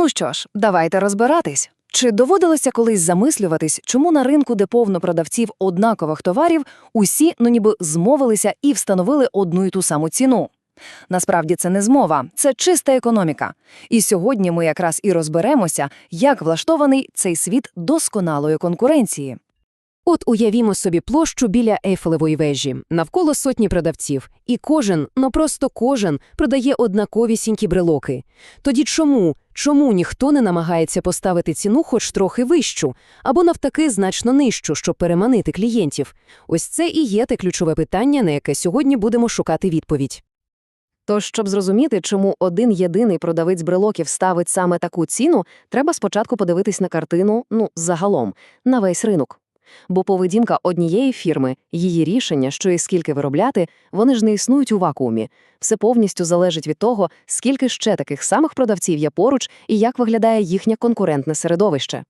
Ну що ж, давайте розбиратись. Чи доводилося колись замислюватись, чому на ринку, де повно продавців однакових товарів, усі ну ніби змовилися і встановили одну і ту саму ціну? Насправді це не змова, це чиста економіка. І сьогодні ми якраз і розберемося, як влаштований цей світ досконалої конкуренції. От уявімо собі площу біля Ейфелевої вежі, навколо сотні продавців, і кожен, ну просто кожен, продає однаковісінькі брелоки. Тоді чому, чому ніхто не намагається поставити ціну хоч трохи вищу, або навтаки значно нижчу, щоб переманити клієнтів? Ось це і є те ключове питання, на яке сьогодні будемо шукати відповідь. Тож, щоб зрозуміти, чому один єдиний продавець брелоків ставить саме таку ціну, треба спочатку подивитись на картину, ну, загалом, на весь ринок. Бо поведінка однієї фірми, її рішення, що і скільки виробляти, вони ж не існують у вакуумі. Все повністю залежить від того, скільки ще таких самих продавців є поруч і як виглядає їхнє конкурентне середовище.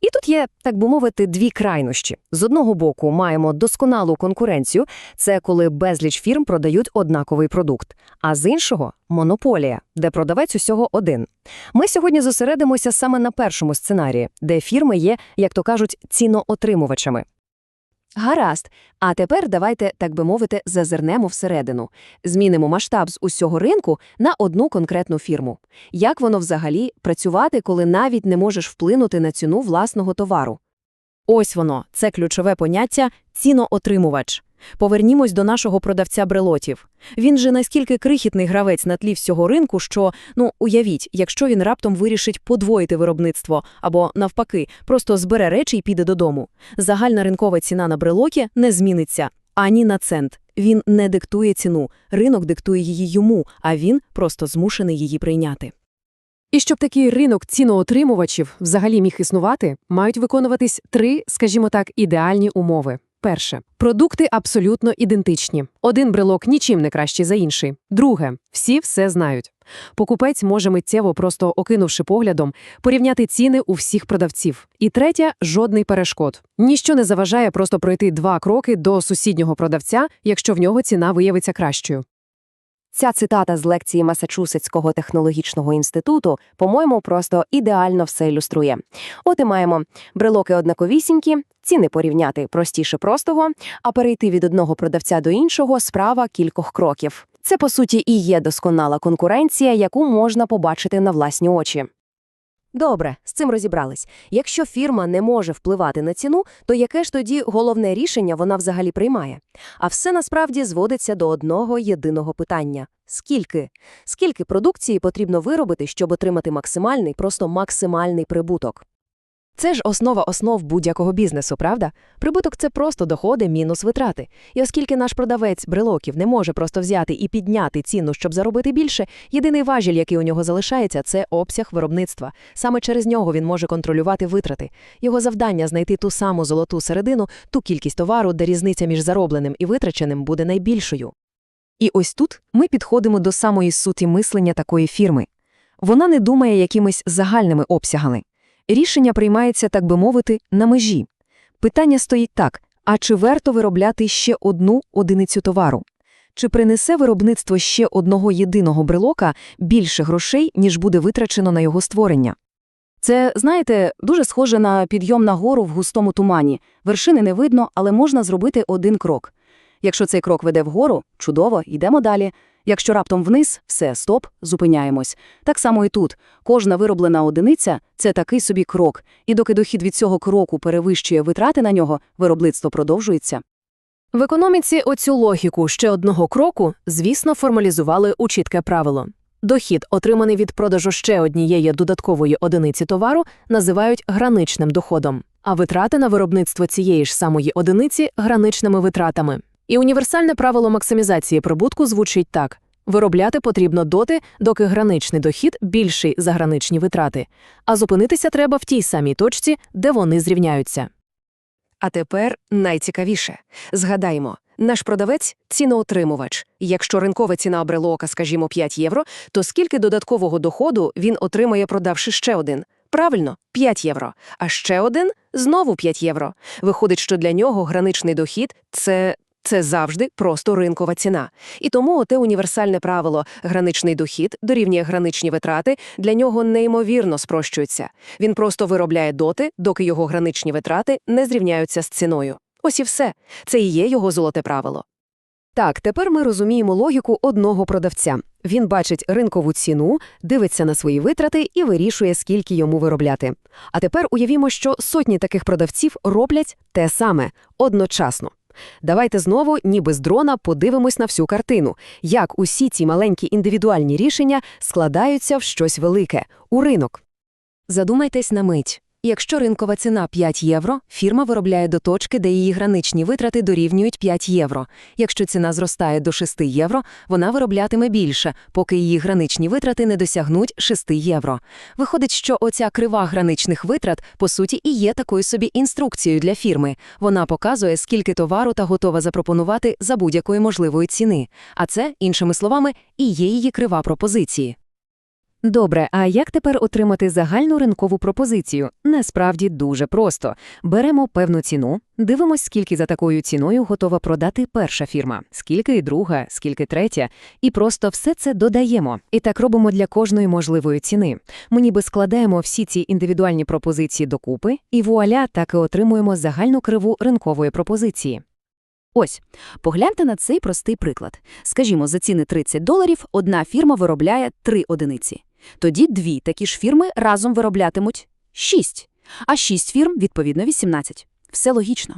І тут є, так би мовити, дві крайнощі. З одного боку, маємо досконалу конкуренцію, це коли безліч фірм продають однаковий продукт, а з іншого монополія, де продавець усього один. Ми сьогодні зосередимося саме на першому сценарії, де фірми є, як то кажуть, ціноотримувачами. Гаразд. А тепер давайте, так би мовити, зазирнемо всередину. Змінимо масштаб з усього ринку на одну конкретну фірму. Як воно взагалі працювати, коли навіть не можеш вплинути на ціну власного товару? Ось воно, це ключове поняття ціноотримувач. Повернімось до нашого продавця брелотів. Він же наскільки крихітний гравець на тлі всього ринку, що, ну, уявіть, якщо він раптом вирішить подвоїти виробництво або, навпаки, просто збере речі і піде додому. Загальна ринкова ціна на брелокі не зміниться ані на цент. Він не диктує ціну, ринок диктує її йому, а він просто змушений її прийняти. І щоб такий ринок ціноотримувачів взагалі міг існувати, мають виконуватись три, скажімо так, ідеальні умови. Перше продукти абсолютно ідентичні. Один брелок нічим не кращий за інший. Друге, всі все знають. Покупець може миттєво, просто окинувши поглядом, порівняти ціни у всіх продавців. І третє жодний перешкод. Ніщо не заважає просто пройти два кроки до сусіднього продавця, якщо в нього ціна виявиться кращою. Ця цитата з лекції Масачусетського технологічного інституту, по-моєму, просто ідеально все ілюструє. От і маємо брелоки однаковісінькі, ціни порівняти простіше простого, а перейти від одного продавця до іншого справа кількох кроків. Це, по суті, і є досконала конкуренція, яку можна побачити на власні очі. Добре, з цим розібрались. Якщо фірма не може впливати на ціну, то яке ж тоді головне рішення вона взагалі приймає? А все насправді зводиться до одного єдиного питання – скільки? Скільки продукції потрібно виробити, щоб отримати максимальний, просто максимальний прибуток? Це ж основа основ будь-якого бізнесу, правда? Прибуток – це просто доходи мінус витрати. І оскільки наш продавець брелоків не може просто взяти і підняти ціну, щоб заробити більше, єдиний важіль, який у нього залишається, це обсяг виробництва. Саме через нього він може контролювати витрати. Його завдання – знайти ту саму золоту середину, ту кількість товару, де різниця між заробленим і витраченим буде найбільшою. І ось тут ми підходимо до самої суті мислення такої фірми. Вона не думає якимись загальними обсягами. Рішення приймається, так би мовити, на межі. Питання стоїть так, а чи варто виробляти ще одну одиницю товару? Чи принесе виробництво ще одного єдиного брелока більше грошей, ніж буде витрачено на його створення? Це, знаєте, дуже схоже на підйом на гору в густому тумані. Вершини не видно, але можна зробити один крок. Якщо цей крок веде вгору, чудово, йдемо далі. Якщо раптом вниз, все, стоп, зупиняємось. Так само і тут. Кожна вироблена одиниця – це такий собі крок, і доки дохід від цього кроку перевищує витрати на нього, виробництво продовжується. В економіці оцю логіку ще одного кроку, звісно, формалізували у чітке правило. Дохід, отриманий від продажу ще однієї додаткової одиниці товару, називають граничним доходом, а витрати на виробництво цієї ж самої одиниці граничними витратами. І універсальне правило максимізації прибутку звучить так: виробляти потрібно доти, доки граничний дохід більший за граничні витрати, а зупинитися треба в тій самій точці, де вони зрівняються. А тепер найцікавіше. Згадаємо, наш продавець – ціноотримувач. Якщо ринкова ціна брелока, скажімо, 5 євро, то скільки додаткового доходу він отримає, продавши ще один? Правильно, 5 євро. А ще один – знову 5 євро. Виходить, що для нього граничний дохід – це Це завжди просто ринкова ціна. І тому оте універсальне правило «граничний дохід дорівнює граничні витрати» для нього неймовірно спрощується. Він просто виробляє доти, доки його граничні витрати не зрівняються з ціною. Ось і все. Це і є його золоте правило. Так, тепер ми розуміємо логіку одного продавця. Він бачить ринкову ціну, дивиться на свої витрати і вирішує, скільки йому виробляти. А тепер уявімо, що сотні таких продавців роблять те саме одночасно. Давайте знову, ніби з дрона, подивимось на всю картину, як усі ці маленькі індивідуальні рішення складаються в щось велике у ринок. Задумайтесь на мить. Якщо ринкова ціна 5 євро, фірма виробляє до точки, де її граничні витрати дорівнюють 5 євро. Якщо ціна зростає до 6 євро, вона вироблятиме більше, поки її граничні витрати не досягнуть 6 євро. Виходить, що оця крива граничних витрат, по суті, і є такою собі інструкцією для фірми. Вона показує, скільки товару та готова запропонувати за будь-якої можливої ціни. А це, іншими словами, і є її крива пропозиції. Добре, а як тепер отримати загальну ринкову пропозицію? Насправді дуже просто. Беремо певну ціну, дивимось, скільки за такою ціною готова продати перша фірма, скільки і друга, скільки третя, і просто все це додаємо. І так робимо для кожної можливої ціни. Ми ніби складаємо всі ці індивідуальні пропозиції докупи, і вуаля так і отримуємо загальну криву ринкової пропозиції. Ось, погляньте на цей простий приклад. Скажімо, за ціни 30 доларів одна фірма виробляє 3 одиниці. Тоді дві такі ж фірми разом вироблятимуть 6, а 6 фірм, відповідно, 18. Все логічно.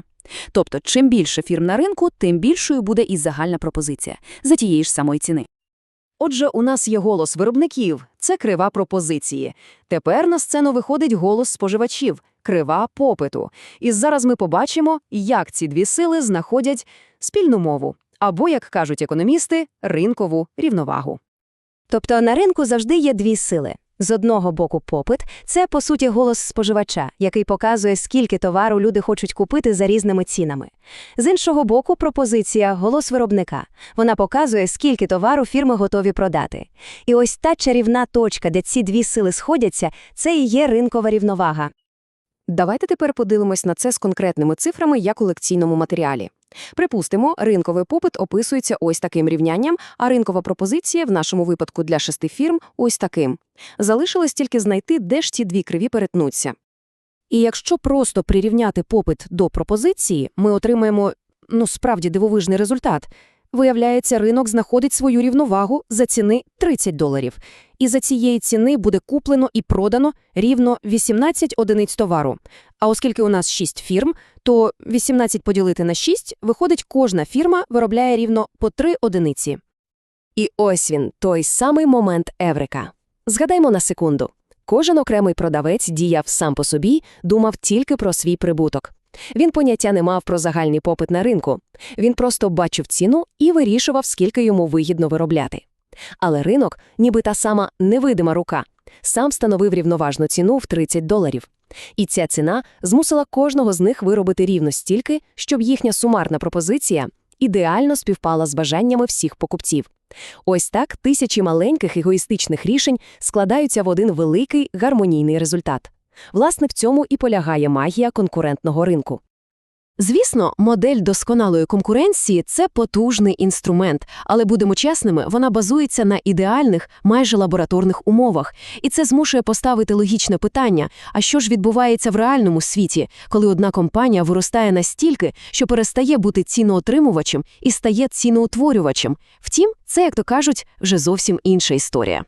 Тобто, чим більше фірм на ринку, тим більшою буде і загальна пропозиція за тієї ж самої ціни. Отже, у нас є голос виробників – це крива пропозиції. Тепер на сцену виходить голос споживачів – крива попиту. І зараз ми побачимо, як ці дві сили знаходять спільну мову, або, як кажуть економісти, ринкову рівновагу. Тобто на ринку завжди є дві сили. З одного боку попит – це, по суті, голос споживача, який показує, скільки товару люди хочуть купити за різними цінами. З іншого боку, пропозиція – голос виробника. Вона показує, скільки товару фірми готові продати. І ось та чарівна точка, де ці дві сили сходяться – це і є ринкова рівновага. Давайте тепер подивимось на це з конкретними цифрами як у лекційному матеріалі. Припустимо, ринковий попит описується ось таким рівнянням, а ринкова пропозиція в нашому випадку для шести фірм ось таким. Залишилось тільки знайти, де ж ці дві криві перетнуться. І якщо просто прирівняти попит до пропозиції, ми отримаємо, ну, справді дивовижний результат. Виявляється, ринок знаходить свою рівновагу за ціни 30 доларів. І за цієї ціни буде куплено і продано рівно 18 одиниць товару. А оскільки у нас 6 фірм, то 18 поділити на 6, виходить, кожна фірма виробляє рівно по 3 одиниці. І ось він, той самий момент Еврика. Згадаймо на секунду. Кожен окремий продавець діяв сам по собі, думав тільки про свій прибуток. Він поняття не мав про загальний попит на ринку. Він просто бачив ціну і вирішував, скільки йому вигідно виробляти. Але ринок, ніби та сама невидима рука, сам становив рівноважну ціну в 30 доларів. І ця ціна змусила кожного з них виробити рівно стільки, щоб їхня сумарна пропозиція ідеально співпала з бажаннями всіх покупців. Ось так тисячі маленьких егоїстичних рішень складаються в один великий гармонійний результат. Власне, в цьому і полягає магія конкурентного ринку. Звісно, модель досконалої конкуренції це потужний інструмент, але будемо чесними, вона базується на ідеальних, майже лабораторних умовах, і це змушує поставити логічне питання: а що ж відбувається в реальному світі, коли одна компанія виростає настільки, що перестає бути ціноотримувачем і стає ціноутворювачем? Втім, це, як то кажуть, вже зовсім інша історія.